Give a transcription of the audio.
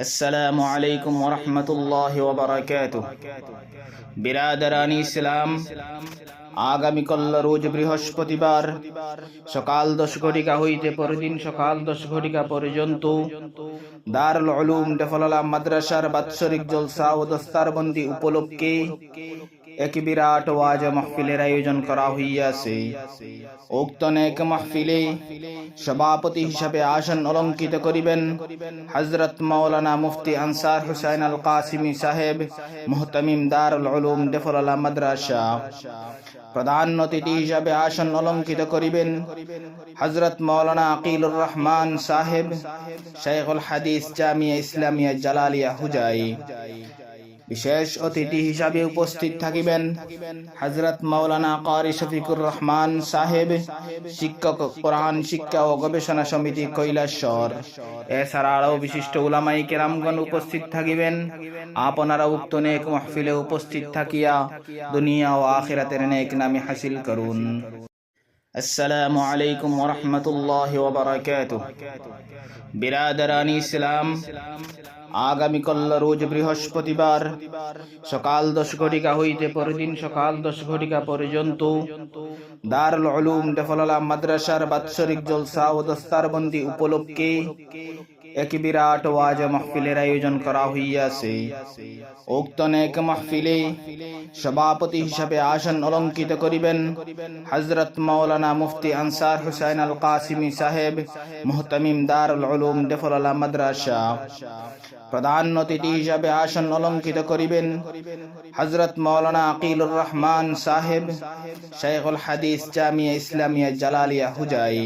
আসসালামু আলাইকুম ওরহমতুল্লাহ ওবরাকাত বিরাদারানি ইসলাম আগামীকাল রোজ বৃহস্পতিবার সকাল দশ ঘটিকা হইতে পরদিন সকাল দশ ঘটিকা পর্যন্ত দারুল উলুম ডেফলালা মাদ্রাসার বাৎসরিক জলসা ও দস্তারবন্দি উপলক্ষে এক বিরাট ওয়াজ মাহফিলের আয়োজন করা হইয়াছে। উক্ত নেক মাহফিলে সভাপতি হিসাবে আসন অলঙ্কিত করিবেন হজরত মাওলানা মুফতি আনসার হুসাইন আল কাসিমি সাহেব, মুহতামিম দারুল উলুম ডেফলালা মাদ্রাসা। প্রধান অতিথি হিসাবে আসন অলঙ্কিত করিবেন হজরত মাওলানা আকিলুর রহমান সাহেব শেখুল হাদিস জামিয়া ইসলামিয়া জালালিয়া হুজাই। বিশেষ অতিথি হিসাবে উপস্থিত থাকিবেন হজরত মৌলানা কারি শফিকুর রহমান সাহেব, শিক্ষক, কোরআন শিক্ষা ও গবেষণা সমিতি কৈলাসর এছাড়াও বিশিষ্ট উলামাই কেরামগণ উপস্থিত থাকিবেন। আপনারা উক্ত নেক মাহফিলে উপস্থিত থাকিয়া দুনিয়া ও আখিরাতের নেক নামে হাসিল করুন। আসসালামু আলাইকুম ওরহমতুল্লাহ ওবরাকাত বিরাদারানি ইসলাম আগামীকাল রোজ বৃহস্পতিবার সকাল দশ ঘটিকা হইতে পরদিন সকাল দশ ঘটিকা পর্যন্ত দারুল উলুম ডেফলালা মাদ্রাসার বাৎসরিক জলসা ও দস্তারবন্দি উপলক্ষে এক বিরাট ওয়াজ মাহফিলের আয়োজন করা হইয়াছে উক্ত নেক মাহফিলে সভাপতি হিসাবে আসন অলঙ্কিত করিবেন হজরত মাওলানা মুফতি আনসার হুসাইন আল কাসিমি সাহেব মুহতামিম দারুল উলুম ডেফলালা মাদ্রাসা প্রধান অতিথি হিসাবে আসন অলঙ্কিত করিবেন হজরত মাওলানা আকিলুর রহমান সাহেব শেখুল হাদিস জামিয়া ইসলামিয়া জালালিয়া হুজাই